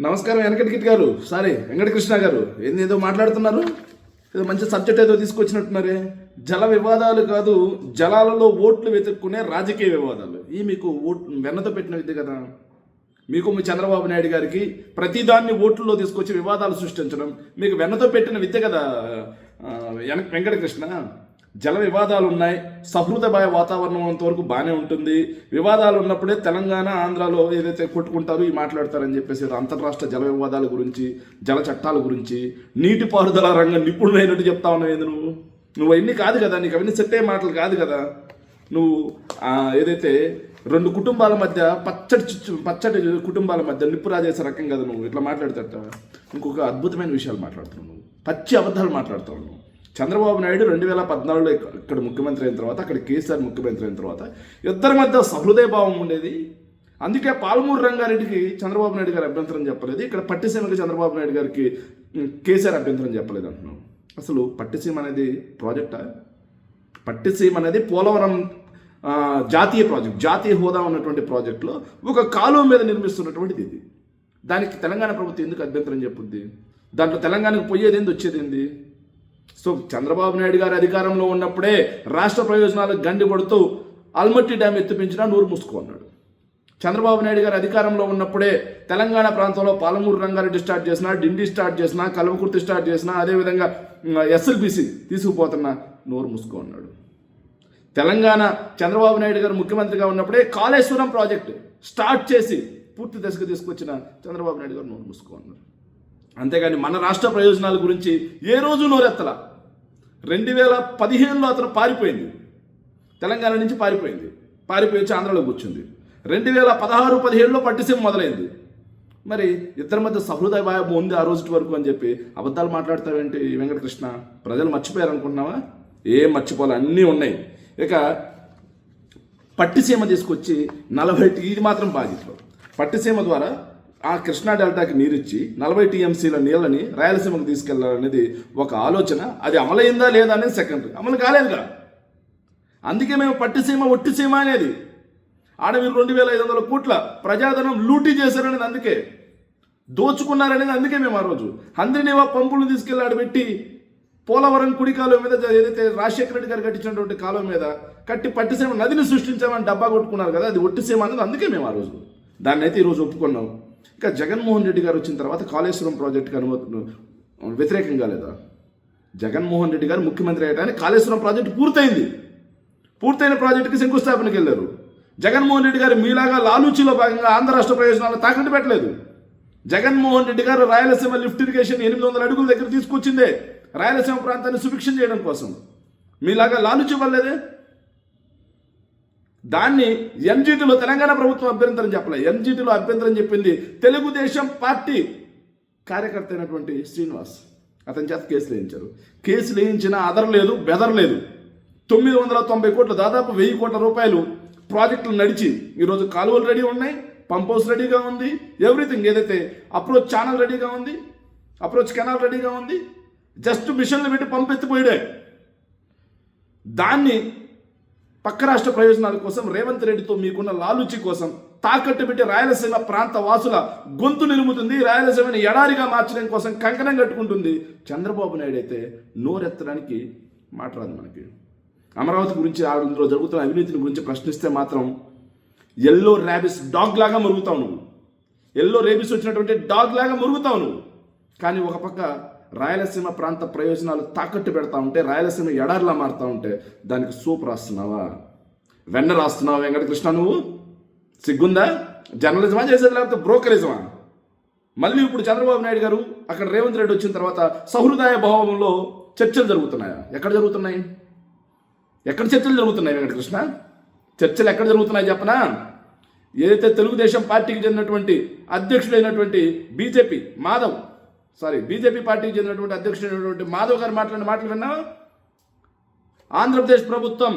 నమస్కారం వెంకటకిట్ గారు. సారీ వెంకటకృష్ణ గారు. ఏంది ఏదో మాట్లాడుతున్నారు? ఏదో మంచి సబ్జెక్ట్ ఏదో తీసుకొచ్చినట్టున్నారే. జల వివాదాలు కాదు జలాలలో ఓట్లు వెతుక్కునే రాజకీయ వివాదాలు. ఈ మీకు ఓట్ వెన్నతో పెట్టిన విద్య కదా. మీకు మీ చంద్రబాబు నాయుడు గారికి ప్రతిదాన్ని ఓట్లలో తీసుకొచ్చి వివాదాలు సృష్టించడం మీకు వెన్నతో పెట్టిన విద్య కదా వెంకటకృష్ణ. జల వివాదాలు ఉన్నాయి సహృదయ వాతావరణం ఉన్నంత వరకు బాగానే ఉంటుంది. వివాదాలు ఉన్నప్పుడే తెలంగాణ ఆంధ్రాలో ఏదైతే కొట్టుకుంటారో ఈ మాట్లాడతారని చెప్పేసి అంతర్రాష్ట్ర జల వివాదాల గురించి జల చట్టాల గురించి నీటిపారుదల రంగం నిపుణుడైనట్టు చెప్తా ఉన్నావు ఏంది నువ్వు? నువ్వు అవన్నీ కాదు కదా నీకు అవన్నీ సెట్ అయ్యే మాటలు కాదు కదా. నువ్వు ఏదైతే రెండు కుటుంబాల మధ్య పచ్చడి చిచ్చు పచ్చడి కుటుంబాల మధ్య నిప్పు రాజేసే రకం కదా నువ్వు. ఇట్లా మాట్లాడతాట ఇంకొక అద్భుతమైన విషయాలు మాట్లాడుతున్నావు నువ్వు. పచ్చి అబద్ధాలు మాట్లాడుతావు నువ్వు. చంద్రబాబు నాయుడు రెండు వేల పద్నాలుగులో ఇక్కడ ముఖ్యమంత్రి అయిన తర్వాత అక్కడ కేసీఆర్ ముఖ్యమంత్రి అయిన తర్వాత ఇద్దరి మధ్య సహృదయ భావం ఉండేది. అందుకే పాలమూరు రంగారెడ్డికి చంద్రబాబు నాయుడు గారు అభ్యంతరం చెప్పలేదు. ఇక్కడ పట్టిసీమకి చంద్రబాబు నాయుడు గారికి కేసీఆర్ అభ్యంతరం చెప్పలేదు అంటున్నాం అసలు పట్టిసీమ అనేది ప్రాజెక్టా? పట్టిసీమ అనేది పోలవరం జాతీయ ప్రాజెక్ట్ జాతీయ హోదా ఉన్నటువంటి ప్రాజెక్టులో ఒక కాలువ మీద నిర్మిస్తున్నటువంటిది ఇది. దానికి తెలంగాణ ప్రభుత్వం ఎందుకు అభ్యంతరం చెప్పుద్ది? దాంట్లో తెలంగాణకు పోయేది ఏంది? వచ్చేది ఏంది? సో చంద్రబాబు నాయుడు గారు అధికారంలో ఉన్నప్పుడే రాష్ట్ర ప్రయోజనాలకు గండి కొడుతూ అల్మట్టి డ్యామ్ ఎత్తిపించినా నూరు మూసుకున్నాడు చంద్రబాబు నాయుడు గారు అధికారంలో ఉన్నప్పుడే తెలంగాణ ప్రాంతంలో పాలమూరు రంగారెడ్డి స్టార్ట్ చేసినా డిండి స్టార్ట్ చేసినా కల్వకుర్తి స్టార్ట్ చేసినా అదేవిధంగా ఎస్ఎల్బిసి తీసుకుపోతున్నా నోరు మూసుకో ఉన్నాడు తెలంగాణ చంద్రబాబు నాయుడు గారు ముఖ్యమంత్రిగా ఉన్నప్పుడే కాళేశ్వరం ప్రాజెక్టు స్టార్ట్ చేసి పూర్తి దశకు తీసుకొచ్చిన చంద్రబాబు నాయుడు గారు నోరు మూసుకో ఉన్నారు అంతేగాని మన రాష్ట్ర ప్రయోజనాల గురించి ఏ రోజు నోరెత్తల? రెండు వేల పదిహేనులో అతను పారిపోయింది. తెలంగాణ నుంచి పారిపోయింది. పారిపోయి వచ్చి ఆంధ్రలో కూర్చుంది. రెండు వేల పదహారు పదిహేడులో పట్టిసీమ మొదలైంది. మరి ఇద్దరి మధ్య సహృదయ భావం ఉంది ఆ రోజు వరకు అని చెప్పి అబద్ధాలు మాట్లాడతావేంటి వెంకటకృష్ణ? ప్రజలు మర్చిపోయారు అనుకుంటున్నావా ఏం మర్చిపోలే అన్నీ ఉన్నాయి. ఇక పట్టిసీమ తీసుకొచ్చి నలభై టీ- ఇది మాత్రం బాధ్యతలు. పట్టిసీమ ద్వారా ఆ కృష్ణా డెల్టాకి నీరిచ్చి నలభై టీఎంసీల నీళ్ళని రాయలసీమకు తీసుకెళ్ళాలనేది ఒక ఆలోచన. అది అమలైందా లేదా అనేది సెకండరీ అమలు కాలేదుగా అందుకే మేము పట్టిసీమ ఒట్టిసీమ అనేది ఆడవీరు రెండు వేల ఐదు వందల కోట్ల ప్రజాధనం లూటీ చేశారనేది అందుకే దోచుకున్నారనేది అందుకే మేము ఆ రోజు. అందరినేవా పంపులు తీసుకెళ్ళి ఆడబెట్టి పోలవరం కుడి కాలువ మీద ఏదైతే రాజశేఖర రెడ్డి గారు కట్టించినటువంటి కాలువ మీద కట్టి పట్టిసీమ నదిని సృష్టించామని డబ్బా కొట్టుకున్నారు కదా అది ఒట్టిసీమ అనేది అందుకే మేము ఆ రోజు. దాన్ని అయితే ఈరోజు ఒప్పుకున్నాం. ఇంకా జగన్మోహన్ రెడ్డి గారు వచ్చిన తర్వాత కాళేశ్వరం ప్రాజెక్టుకి అనుమతి వ్యతిరేకంగా లేదా? జగన్మోహన్ రెడ్డి గారు ముఖ్యమంత్రి అయ్యడానికి కాళేశ్వరం ప్రాజెక్టు పూర్తయింది. పూర్తయిన ప్రాజెక్టుకి శంకుస్థాపనకి వెళ్ళారు. జగన్మోహన్ రెడ్డి గారు మీలాగా లాలూచిలో భాగంగా ఆంధ్ర రాష్ట్ర ప్రయోజనాలు తాకట్టు పెట్టలేదు. జగన్మోహన్ రెడ్డి గారు రాయలసీమ లిఫ్ట్ ఇరిగేషన్ ఎనిమిది వందల అడుగుల దగ్గర తీసుకొచ్చిందే రాయలసీమ ప్రాంతాన్ని సుభిక్షం చేయడం కోసం. మీలాగా లాలూచి వల్లేదే? దాన్ని ఎన్జీటీలో తెలంగాణ ప్రభుత్వం అభ్యంతరం చెప్పలే. ఎంజీటీలో అభ్యంతరం చెప్పింది తెలుగుదేశం పార్టీ కార్యకర్త అయినటువంటి శ్రీనివాస్. అతని చేత కేసులు వేయించారు కేసులు వేయించినా అదరలేదు బెదరలేదు తొమ్మిది వందల తొంభై కోట్లు దాదాపు వెయ్యి కోట్ల రూపాయలు ప్రాజెక్టులు నడిచి ఈరోజు కాలువలు రెడీ ఉన్నాయి పంప్ హౌస్ రెడీగా ఉంది ఎవ్రీథింగ్ ఏదైతే అప్రోచ్ ఛానల్ రెడీగా ఉంది అప్రోచ్ కెనాల్ రెడీగా ఉంది జస్ట్ మిషన్లు పెట్టి పంపెత్తిపోయాడే దాన్ని పక్క రాష్ట్ర ప్రయోజనాల కోసం రేవంత్ రెడ్డితో మీకున్న లాలుచి కోసం తాకట్టు పెట్టి రాయలసీమ ప్రాంత వాసుల గొంతు నిలుముతుంది. రాయలసీమని ఎడారిగా మార్చడం కోసం కంకణం కట్టుకుంటుంది. చంద్రబాబు నాయుడు అయితే నోరెత్తడానికి మాట్లాడదు మనకి. అమరావతి గురించి అందులో జరుగుతున్న అవినీతిని గురించి ప్రశ్నిస్తే మాత్రం ఎల్లో ర్యాబిస్ డాగ్ లాగా మురుగుతావు నువ్వు. ఎల్లో రేబిస్ వచ్చినటువంటి డాగ్ లాగా మురుగుతావు నువ్వు. కానీ ఒక పక్క రాయలసీమ ప్రాంత ప్రయోజనాలు తాకట్టు పెడతా ఉంటే రాయలసీమ ఎడారిలా మారుతా ఉంటే దానికి సూప్ రాస్తున్నావా? వెన్న రాస్తున్నావా వెంకటకృష్ణ నువ్వు? సిగ్గుందా? జర్నలిజమా చేసేది లేకపోతే బ్రోకరిజమా? మళ్ళీ ఇప్పుడు చంద్రబాబు నాయుడు గారు అక్కడ రేవంత్ రెడ్డి వచ్చిన తర్వాత సహృదయ భావంలో చర్చలు జరుగుతున్నాయా? ఎక్కడ జరుగుతున్నాయి? ఎక్కడ చర్చలు జరుగుతున్నాయి వెంకటకృష్ణ? చర్చలు ఎక్కడ జరుగుతున్నాయి చెప్పనా? ఏదైతే తెలుగుదేశం పార్టీకి చెందినటువంటి అధ్యక్షుడైనటువంటి బీజేపీ మాధవ్ సారీ బీజేపీ పార్టీకి చెందినటువంటి అధ్యక్షుడైనటువంటి మాధవ్ గారు మాట్లాడిన మాటలు విన్నావా ఆంధ్రప్రదేశ్ ప్రభుత్వం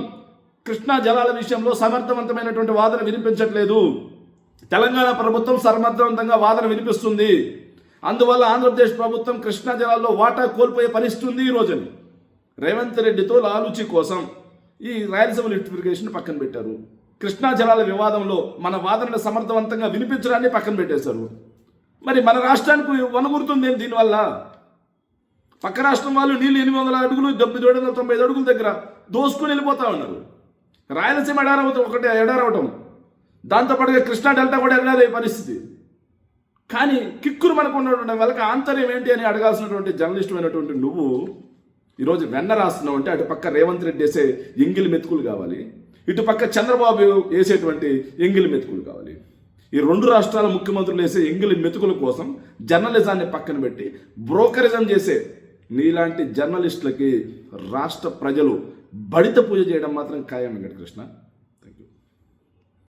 కృష్ణా జలాల విషయంలో సమర్థవంతమైనటువంటి వాదన వినిపించట్లేదు. తెలంగాణ ప్రభుత్వం సమర్థవంతంగా వాదన వినిపిస్తుంది. అందువల్ల ఆంధ్రప్రదేశ్ ప్రభుత్వం కృష్ణా జలాల్లో వాటా కోల్పోయే పరిస్థితి ఉంది ఈ రోజుని. రేవంత్ రెడ్డితో లాలుచి కోసం ఈ రాయలసీమ లిఫ్టిఫికేషన్ పక్కన పెట్టారు. కృష్ణా జలాల వివాదంలో మన వాదనను సమర్థవంతంగా వినిపించడాన్ని పక్కన పెట్టేశారు. మరి మన రాష్ట్రానికి వనగురుతుంది ఏం దీనివల్ల? పక్క రాష్ట్రం వాళ్ళు నీళ్ళు ఎనిమిది వందల అడుగులు డెబ్బై ఏడు వందల తొంభై ఐదు అడుగుల దగ్గర దోసుకుని వెళ్ళిపోతా ఉన్నారు. రాయలసీమ ఎడారవటం ఒకటే ఎడారవటం దాంతోపాటుగా కృష్ణా డెల్టా కూడా ఎడారే పరిస్థితి. కానీ కిక్కులు మనకు ఉన్నటువంటి వాళ్ళకి ఆంతర్యం ఏంటి అని అడగాల్సినటువంటి జర్నలిస్ట్ అయినటువంటి నువ్వు ఈరోజు వెన్న రాస్తున్నావు అంటే అటు పక్క రేవంత్ రెడ్డి వేసే ఎంగిలి మెతుకులు కావాలి. ఇటు పక్క చంద్రబాబు వేసేటువంటి ఎంగిలి మెతుకులు కావాలి. ఈ రెండు రాష్ట్రాల ముఖ్యమంత్రులు వేసే ఎంగిలి మెతుకుల కోసం జర్నలిజాన్ని పక్కన పెట్టి బ్రోకరిజం చేసే నీలాంటి జర్నలిస్టులకి రాష్ట్ర ప్రజలు బడిత పూజ చేయడం మాత్రం ఖాయం వెంకటకృష్ణ.